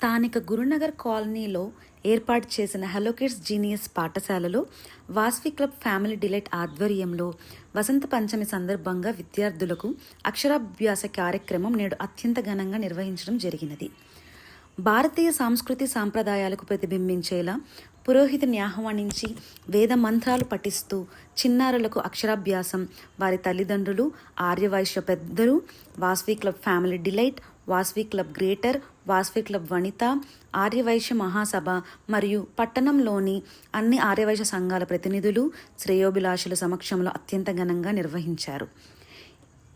స్థానిక గురునగర్ కాలనీలో ఏర్పాటు చేసిన హలో కిడ్స్ జీనియస్ పాఠశాలలో వాస్వి క్లబ్ ఫ్యామిలీ డిలైట్ ఆధ్వర్యంలో వసంత పంచమి సందర్భంగా విద్యార్థులకు అక్షరాభ్యాస కార్యక్రమం నేడు అత్యంత ఘనంగా నిర్వహించడం జరిగినది. భారతీయ సాంస్కృతి సాంప్రదాయాలకు ప్రతిబింబించేలా పురోహితుని ఆహ్వానించి వేద మంత్రాలు పఠిస్తూ చిన్నారులకు అక్షరాభ్యాసం వారి తల్లిదండ్రులు ఆర్యవైశ్య పెద్దలు Vasavi club family delight Vasavi club greater Vasavi club Vanitha Aryavysya Mahasabha మరియు పట్టణంలోని అన్ని ఆర్యవైశ్య సంఘాల ప్రతినిధులు శ్రేయోభిలాషుల సమక్షంలో అత్యంత ఘనంగా నిర్వహించారు.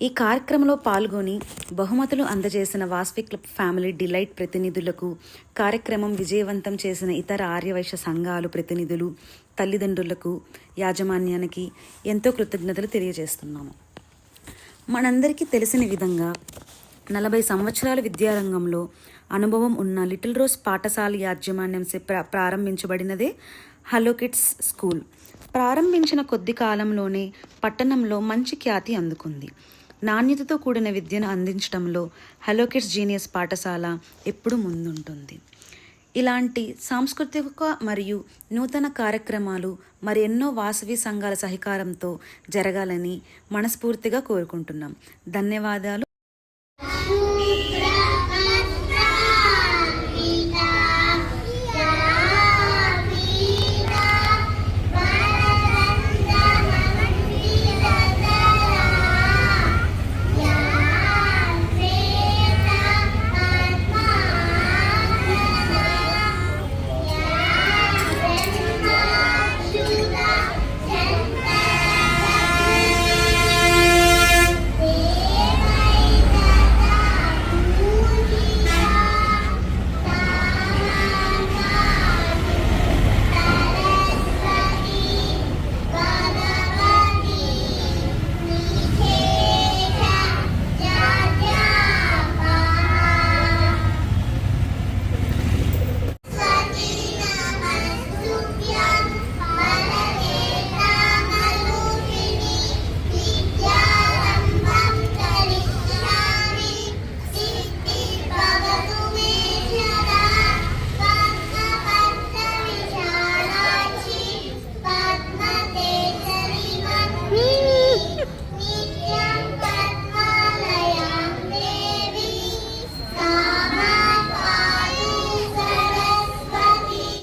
ఈ కార్యక్రమంలో పాల్గొని బహుమతులు అందజేసిన వాస్వి క్లబ్ ఫ్యామిలీ డిలైట్ ప్రతినిధులకు కార్యక్రమం విజయవంతం చేసిన ఇతర ఆర్యవైశ్య సంఘాలు ప్రతినిధులు తల్లిదండ్రులకు యాజమాన్యానికి ఎంతో కృతజ్ఞతలు తెలియజేస్తున్నాము. మనందరికీ తెలిసిన విధంగా నలభై సంవత్సరాల విద్యారంగంలో అనుభవం ఉన్న లిటిల్ రోజ్ పాఠశాల యాజమాన్యం ప్రారంభించబడినదే హలో కిడ్స్ స్కూల్. ప్రారంభించిన కొద్ది కాలంలోనే పట్టణంలో మంచి ఖ్యాతి అందుకుంది. నాణ్యతతో కూడిన విద్యను అందించడంలో హలో కిడ్స్ జీనియస్ పాఠశాల ఎప్పుడు ముందుంటుంది. ఇలాంటి సాంస్కృతిక మరియు నూతన కార్యక్రమాలు మరి ఎన్నో వాసవి సంఘాల సహకారంతో జరగాలని మనస్ఫూర్తిగా కోరుకుంటున్నాం. ధన్యవాదాలు.